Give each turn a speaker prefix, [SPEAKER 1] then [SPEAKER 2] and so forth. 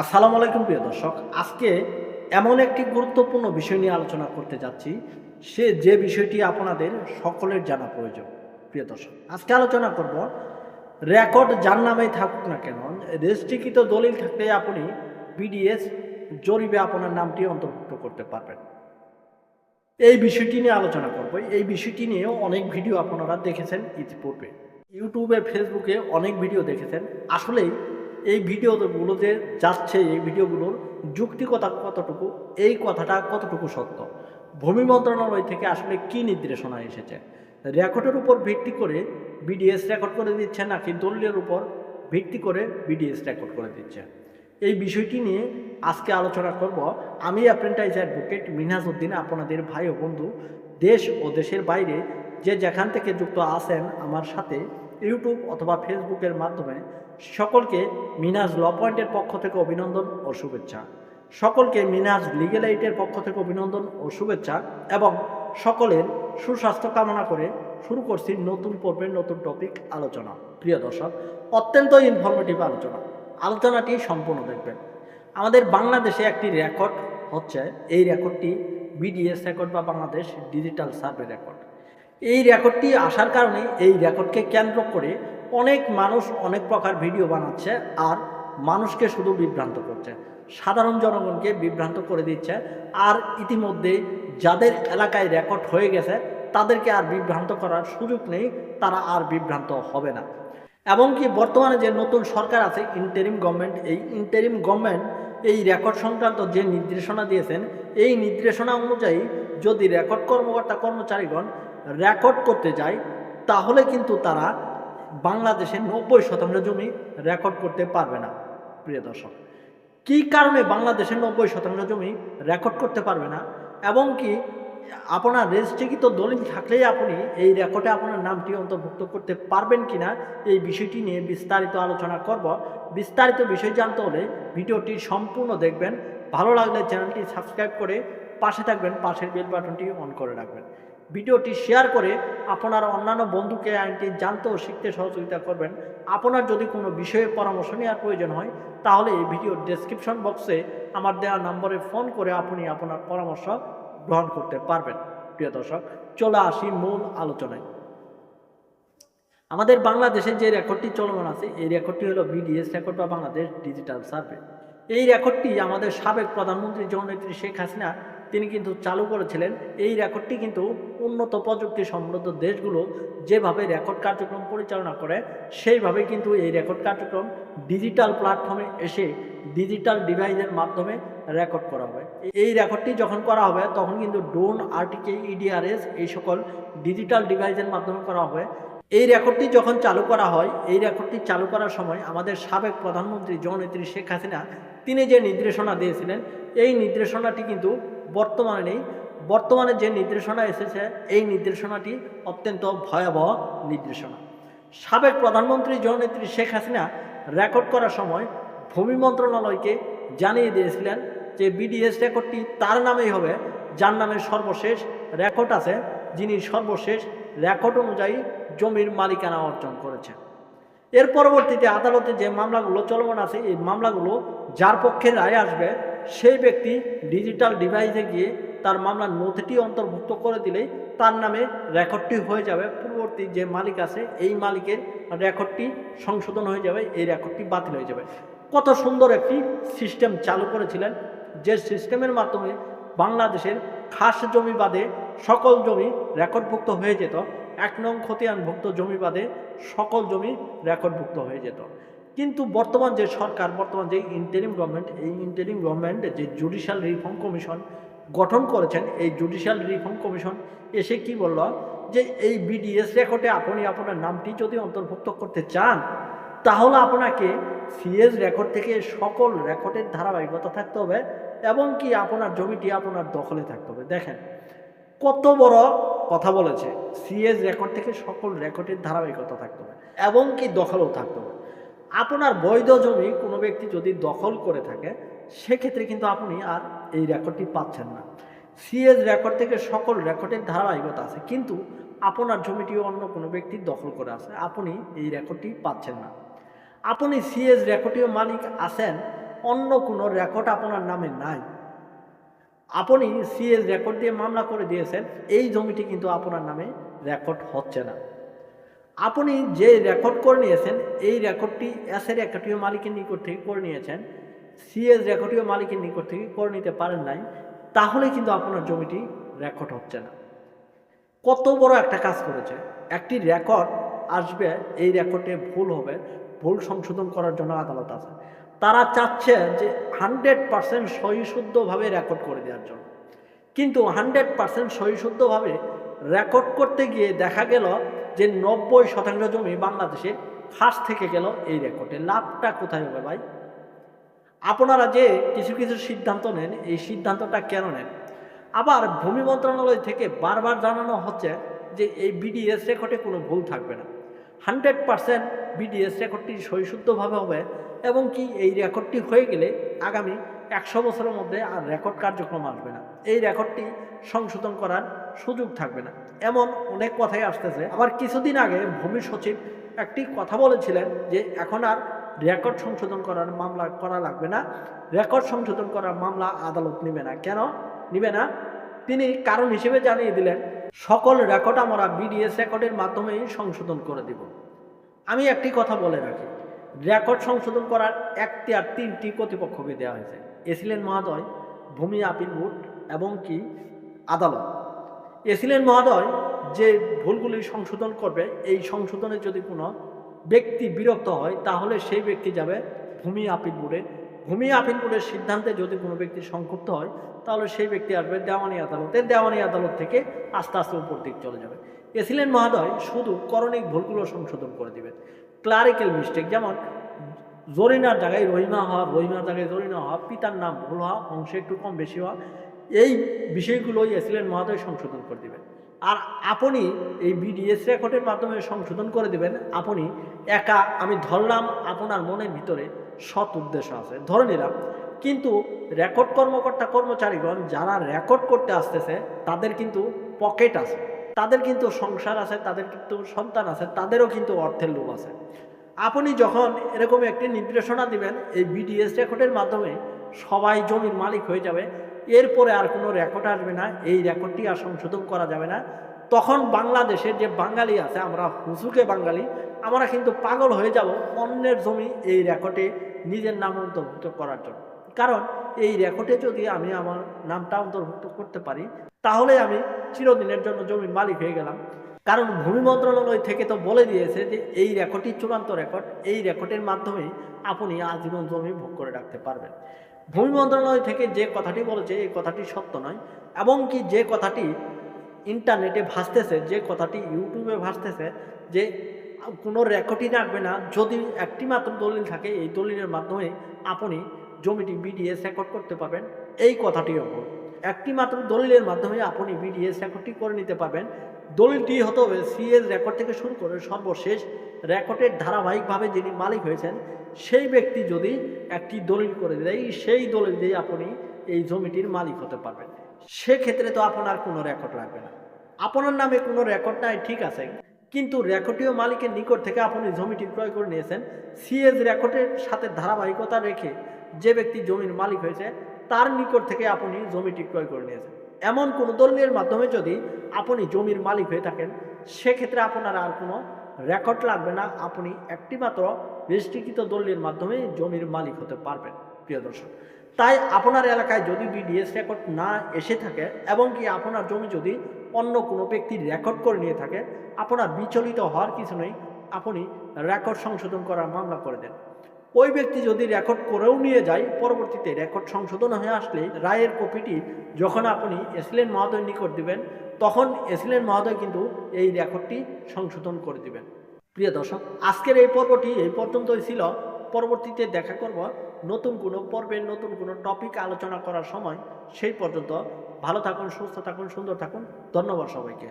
[SPEAKER 1] আসসালামু আলাইকুম প্রিয় দর্শক, আজকে এমন একটি গুরুত্বপূর্ণ বিষয় নিয়ে আলোচনা করতে যাচ্ছি। সে যে বিষয়টি আপনাদের সকলের জানা প্রয়োজন, প্রিয় দর্শক। আজকে আলোচনা করব, রেকর্ড যার নামেই থাকুক না কেন, রেজিস্ট্রিকৃত দলিল থাকলে আপনি বিডিএস জরিপে আপনার নামটি অন্তর্ভুক্ত করতে পারবেন। এই বিষয়টি নিয়ে আলোচনা করব। এই বিষয়টি নিয়েও অনেক ভিডিও আপনারা দেখেছেন ইতিপূর্বে। ইউটিউবে, ফেসবুকে অনেক ভিডিও দেখেছেন। আসলেই এই ভিডিওগুলো যে যাচ্ছে, এই ভিডিওগুলোর যুক্তিকতা কতটুকু, এই কথাটা কতটুকু সত্য? ভূমি মন্ত্রণালয় থেকে আসলে কি নির্দেশনা এসেছে? রেকর্ডের উপর ভিত্তি করে বিডিএস রেকর্ড করে দিচ্ছে নাকি দলিলের উপর ভিত্তি করে বিডিএস রেকর্ড করে দিচ্ছে। এই বিষয়টি নিয়ে আজকে আলোচনা করব। আমি অ্যাপ্রেন্টাইজ অ্যাডভোকেট মিনহাজ উদ্দিন, আপনাদের ভাই ও বন্ধু, দেশ ও দেশের বাইরে যে যেখান থেকে যুক্ত আছেন আমার সাথে ইউটিউব অথবা ফেসবুকের মাধ্যমে সকলকে মিনাজ ল পয়েন্টের পক্ষ থেকে অভিনন্দন ও শুভেচ্ছা। সকলকে মিনাজ লিগেল এইটের পক্ষ থেকে অভিনন্দন ও শুভেচ্ছা এবং সকলের সুস্বাস্থ্য কামনা করে শুরু করছি নতুন পর্বের নতুন টপিক আলোচনা। প্রিয় দর্শক, অত্যন্ত ইনফরমেটিভ আলোচনা। আলোচনাটি সম্পূর্ণ দেখবেন। আমাদের বাংলাদেশে একটি রেকর্ড হচ্ছে, এই রেকর্ডটি বিডিএস রেকর্ড বা বাংলাদেশ ডিজিটাল সার্ভে রেকর্ড এই রেকর্ডটি আসার কারণে এই রেকর্ডকে কেন্দ্র করে অনেক মানুষ অনেক প্রকার ভিডিও বানাচ্ছে আর মানুষকে শুধু বিভ্রান্ত করছে। সাধারণ জনগণকে বিভ্রান্ত করে দিচ্ছে আর ইতিমধ্যে যাদের এলাকায় রেকর্ড হয়ে গেছে, তাদেরকে আর বিভ্রান্ত করার সুযোগ নেই, তারা আর বিভ্রান্ত হবে না। এমনকি বর্তমানে যে নতুন সরকার আছে ইন্টারিম গভর্নমেন্ট এই ইন্টারিম গভর্নমেন্ট এই রেকর্ড সংক্রান্ত যে নির্দেশনা দিয়েছেন, এই নির্দেশনা অনুযায়ী যদি রেকর্ড কর্মকর্তা কর্মচারীগণ রেকর্ড করতে যায়, তাহলে কিন্তু তারা বাংলাদেশের নব্বই শতাংশ জমি রেকর্ড করতে পারবে না, প্রিয় দর্শক। কী কারণে বাংলাদেশের নব্বই শতাংশ জমি রেকর্ড করতে পারবে না? এবং কি আপনার রেজিস্ট্রিকৃত দলিল থাকলেই আপনি এই রেকর্ডে আপনার নামটি অন্তর্ভুক্ত করতে পারবেন কিনা, এই বিষয়টি নিয়ে বিস্তারিত আলোচনা করব। বিস্তারিত বিষয় জানতে হলে ভিডিওটি সম্পূর্ণ দেখবেন। ভালো লাগলে চ্যানেলটি সাবস্ক্রাইব করে পাশে থাকবেন, পাশের বেল বাটনটি অন করে রাখবেন। ভিডিওটি শেয়ার করে আপনার অন্যান্য বন্ধুকে আইনটি জানতে ও শিখতে সহযোগিতা করবেন। আপনার যদি কোনো বিষয়ে পরামর্শ নেওয়ার প্রয়োজন হয়, তাহলে এই ভিডিওর ডেসক্রিপশন বক্সে আমার দেওয়া নম্বরে ফোন করে আপনি আপনার পরামর্শ গ্রহণ করতে পারবেন। প্রিয় দর্শক, চলে আসি মূল আলোচনায়। আমাদের বাংলাদেশে যে রেকর্ডটি চলমান আছে, এই রেকর্ডটি হলো বিডিএস রেকর্ড বা বাংলাদেশ ডিজিটাল সার্ভে। এই রেকর্ডটি আমাদের সাবেক প্রধানমন্ত্রী জননেত্রী শেখ হাসিনা তিনি কিন্তু চালু করেছিলেন এই রেকর্ডটি কিন্তু উন্নত প্রযুক্তি সমৃদ্ধ দেশগুলো যেভাবে রেকর্ড কার্যক্রম পরিচালনা করে, সেইভাবে কিন্তু এই রেকর্ড কার্যক্রম ডিজিটাল প্ল্যাটফর্মে এসে ডিজিটাল ডিভাইসের মাধ্যমে রেকর্ড করা হবে এই রেকর্ডটি যখন করা হবে, তখন কিন্তু ড্রোন, আরটিকে ইডিআরএস এই সকল ডিজিটাল ডিভাইসের মাধ্যমে করা হবে। এই রেকর্ডটি যখন চালু করা হয়, এই রেকর্ডটি চালু করার সময় আমাদের সাবেক প্রধানমন্ত্রী জননেত্রী শেখ হাসিনা, তিনি যে নির্দেশনা দিয়েছিলেন, এই নির্দেশনাটি কিন্তু বর্তমানে নেই। বর্তমানে যে নির্দেশনা এসেছে, এই নির্দেশনাটি অত্যন্ত ভয়াবহ নির্দেশনা। সাবেক প্রধানমন্ত্রী জননেত্রী শেখ হাসিনা রেকর্ড করার সময় ভূমি মন্ত্রণালয়কে জানিয়ে দিয়েছিলেন যে বিডিএস রেকর্ডটি তার নামেই হবে, যার নামে সর্বশেষ রেকর্ড আছে যিনি সর্বশেষ রেকর্ড অনুযায়ী জমির মালিকানা অর্জন করেছেন। এর পরবর্তীতে আদালতে যে মামলাগুলো চলমান আছে, এই মামলাগুলো যার পক্ষে রায় আসবে, সেই ব্যক্তি ডিজিটাল ডিভাইসে গিয়ে তার মামলার নথিটি অন্তর্ভুক্ত করে দিলেই তার নামে রেকর্ডটি হয়ে যাবে। পূর্ববর্তী যে মালিক আছে, এই মালিকের রেকর্ডটি সংশোধন হয়ে যাবে, এই রেকর্ডটি বাতিল হয়ে যাবে। কত সুন্দর একটি সিস্টেম চালু করেছিলেন, যে সিস্টেমের মাধ্যমে বাংলাদেশের খাস জমি বাদে সকল জমি রেকর্ডভুক্ত হয়ে যেত। এক নং খতিয়ানভুক্ত জমি বাদে সকল জমি রেকর্ডভুক্ত হয়ে যেত। কিন্তু বর্তমান যে সরকার, বর্তমান যে ইন্টারিম গভর্নমেন্ট এই ইন্টারিম গভর্নমেন্ট যে জুডিশিয়াল রিফর্ম কমিশন গঠন করেছেন, এই জুডিশিয়াল রিফর্ম কমিশন এসে কি বলল যে, এই বিডিএস রেকর্ডে আপনি আপনার নামটি যদি অন্তর্ভুক্ত করতে চান, তাহলে আপনাকে সিএস রেকর্ড থেকে সকল রেকর্ডের ধারাবাহিকতা থাকতে হবে এবং কি আপনার জমিটি আপনার দখলে থাকতে হবে। দেখেন কত বড় কথা বলেছে। সিএস রেকর্ড থেকে সকল রেকর্ডের ধারাবাহিকতা থাকতে হবে, এবং কি দখলও থাকতে হবে। আপনার বৈধ জমি কোনো ব্যক্তি যদি দখল করে থাকে, সেক্ষেত্রে কিন্তু আপনি আর এই রেকর্ডটি পাচ্ছেন না। সিএস রেকর্ড থেকে সকল রেকর্ডের ধারাবাহিকতা আছে, কিন্তু আপনার জমিটিও অন্য কোনো ব্যক্তি দখল করে আছে, আপনি এই রেকর্ডটি পাচ্ছেন না। আপনি সিএস রেকর্ডীয় মালিক আছেন, অন্য কোনো রেকর্ড আপনার নামে নাই। আপনি সিএস রেকর্ড দিয়ে মামলা করে দিয়েছেন, এই জমিটি কিন্তু আপনার নামে রেকর্ড হচ্ছে না। আপনি যে রেকর্ড করে নিয়েছেন, এই রেকর্ডটি এসের রেকর্ডীয় মালিকের নিকট থেকে করে নিয়েছেন সিএস রেকর্ডীয় মালিকের নিকট থেকে করে নিতে পারেন নাই, তাহলে কিন্তু আপনার জমিটি রেকর্ড হচ্ছে না। কত বড় একটা কাজ করেছে। একটি রেকর্ড আসবে, এই রেকর্ডে ভুল হবে, ভুল সংশোধন করার জন্য আদালত আছে। তারা চাচ্ছে যে হান্ড্রেড পার্সেন্ট সহিশুদ্ধভাবে রেকর্ড করে দেওয়ার জন্য। কিন্তু হান্ড্রেড পার্সেন্ট সহিশুদ্ধভাবে রেকর্ড করতে গিয়ে দেখা গেল যে নব্বই শতাংশ জমি বাংলাদেশে ফাঁস থেকে গেল এই রেকর্ডে। লাভটা কোথায় হবে ভাই? আপনারা যে কিছু কিছু সিদ্ধান্ত নেন, এই সিদ্ধান্তটা কেন নেন? আবার ভূমি মন্ত্রণালয় থেকে বারবার জানানো হচ্ছে যে এই বিডিএস রেকর্ডে কোনো ভুল থাকবে না। হান্ড্রেড পারসেন্ট বিডিএস রেকর্ডটি সহিশুদ্ধভাবে হবে এবং কি এই রেকর্ডটি হয়ে গেলে আগামী একশো বছরের মধ্যে আর রেকর্ড কার্যক্রম আসবে না। এই রেকর্ডটি সংশোধন করার সুযোগ থাকবে না। এমন অনেক কথাই আসতেছে। আবার কিছুদিন আগে ভূমি সচিব একটি কথা বলেছিলেন যে এখন আর রেকর্ড সংশোধন করার মামলা করা লাগবে না। রেকর্ড সংশোধন করার মামলা আদালত নেবে না। কেন? নিবে না। তিনি কারণ হিসেবে জানিয়ে দিলেন, সকল রেকর্ড আমরা বিডিএস রেকর্ডের মাধ্যমেই সংশোধন করে দিব। আমি একটি কথা বলে রাখি। রেকর্ড সংশোধন করার আর তিনটি কর্তৃপক্ষকে দেওয়া হয়েছে। এসিলেন মহোদয়, ভূমি আপিল বোর্ড এবং কি? আদালত। এসিলেন মহোদয় যে ভুলগুলি সংশোধন করবে, এই সংশোধনে যদি কোনো ব্যক্তি বিরক্ত হয়, তাহলে সেই ব্যক্তি যাবে ভূমি আপিল বোর্ডে। ভূমি আপিল বোর্ডের সিদ্ধান্তে যদি কোনো ব্যক্তি সংক্ষুব্ধ হয়, তাহলে সেই ব্যক্তি আসবে দেওয়ানি আদালতে। দেওয়ানি আদালত থেকে আস্তে আস্তে উপর দিক চলে যাবে। এসিলেন মহোদয় শুধু করণিক ভুলগুলো সংশোধন করে দিবেন। ক্লারিক্যাল মিস্টেক যেমন জরিনার জায়গায় রহিমা হওয়া, রহিমার জায়গায় জরিনা হওয়া, পিতার নাম ভুল হওয়া, অংশে একটু কম বেশি হওয়া, এই বিষয়গুলোই এসিলেন মহোদয় সংশোধন করে দিবেন। আর আপনি এই বিডিএস রেকর্ডের মাধ্যমে সংশোধন করে দিবেন, আপনি একা, আমি ধরলাম আপনার মনের ভিতরে সৎ উদ্দেশ্য আছে, ধরে নিলাম। কিন্তু রেকর্ড কর্মকর্তা কর্মচারীগণ যারা রেকর্ড করতে আসতেছে, তাদের কিন্তু পকেট আছে। তাদের কিন্তু সংসার আছে, তাদের কিন্তু সন্তান আছে, তাদেরও কিন্তু অর্থের লোভ আছে। আপনি যখন এরকম একটি নির্দেশনা দিবেন, এই বিডিএস রেকর্ডের মাধ্যমে সবাই জমির মালিক হয়ে যাবে, এরপরে আর কোনো রেকর্ড আসবে না, এই রেকর্ডটি আর সংশোধন করা যাবে না। তখন বাংলাদেশের যে বাঙালি আছে, আমরা হুসুকে বাঙালি, আমরা কিন্তু পাগল হয়ে যাব অন্যের জমি এই রেকর্ডে নিজের নাম অন্তর্ভুক্ত করার জন্য। কারণ এই রেকর্ডে যদি আমি আমার নামটা অন্তর্ভুক্ত করতে পারি, তাহলে আমি চিরদিনের জন্য জমির মালিক হয়ে গেলাম। কারণ ভূমি মন্ত্রণালয় থেকে তো বলে দিয়েছে যে এই রেকর্ডটি চূড়ান্ত রেকর্ড, এই রেকর্ডের মাধ্যমে আপনি আজীবন জমি ভোগ করে রাখতে পারবেন। ভূমি মন্ত্রণালয় থেকে যে কথাটি বলেছে, এই কথাটি সত্য নয়। এবং কি যে কথাটি ইন্টারনেটে ভাসতেছে, যে কথাটি ইউটিউবে ভাসতেছে, যে কোনো রেকর্ডই রাখবে না, যদি একটি মাত্র দলিল থাকে, এই দলিলের মাধ্যমে আপনি জমিটি বিডিএস রেকর্ড করতে পারবেন। এই কথাটিও ভুল একটি মাত্র দলিলের মাধ্যমে আপনি বিডিএস রেকর্ডটি করে নিতে পারবেন। দলিলটি হতে হবে সিএস রেকর্ড থেকে শুরু করে সর্বশেষ রেকর্ডের ধারাবাহিকভাবে যিনি মালিক হয়েছেন, সেই ব্যক্তি যদি একটি দলিল করে দেয়, সেই দলিল দিয়ে আপনি এই জমিটির মালিক হতে পারবেন। সেক্ষেত্রে তো আপনার কোনো রেকর্ড লাগবে না। আপনার নামে কোনো রেকর্ড নাই, ঠিক আছে। কিন্তু রেকর্ডীয় মালিকের নিকট থেকে আপনি জমিটি ক্রয় করে নিয়েছেন। সিএস রেকর্ডের সাথে ধারাবাহিকতা রেখে যে ব্যক্তি জমির মালিক হয়েছে, তার নিকট থেকে আপনি জমিটি ক্রয় করে নিয়েছেন। এমন কোনো দলিলের মাধ্যমে যদি আপনি জমির মালিক হয়ে থাকেন, সেক্ষেত্রে আপনার আর কোনো রেকর্ড লাগবে না। আপনি একটি মাত্র রেজিস্ট্রিকৃত দলিলের মাধ্যমে জমির মালিক হতে পারবেন, প্রিয় দর্শক। তাই আপনার এলাকায় যদি বিডিএস রেকর্ড না এসে থাকে, এবং কি আপনার জমি যদি অন্য কোনো ব্যক্তি রেকর্ড করে নিয়ে থাকে, আপনার বিচলিত হওয়ার কিছু নেই। আপনি রেকর্ড সংশোধন করার মামলা করে দেন। ওই ব্যক্তি যদি রেকর্ড করেও নিয়ে যায়, পরবর্তীতে রেকর্ড সংশোধন হয়ে আসলে রায়ের কপিটি যখন আপনি এসিলেন মহোদয় নিকট দিবেন, তখন এসিলেন মহোদয় কিন্তু এই রেকর্ডটি সংশোধন করে দিবেন। প্রিয় দর্শক, আজকের এই পর্বটি এই পর্যন্তই ছিল। পরবর্তীতে দেখা করব নতুন কোনো পর্বের নতুন কোনো টপিক আলোচনা করার সময়। সেই পর্যন্ত ভালো থাকুন, সুস্থ থাকুন, সুন্দর থাকুন। ধন্যবাদ সবাইকে।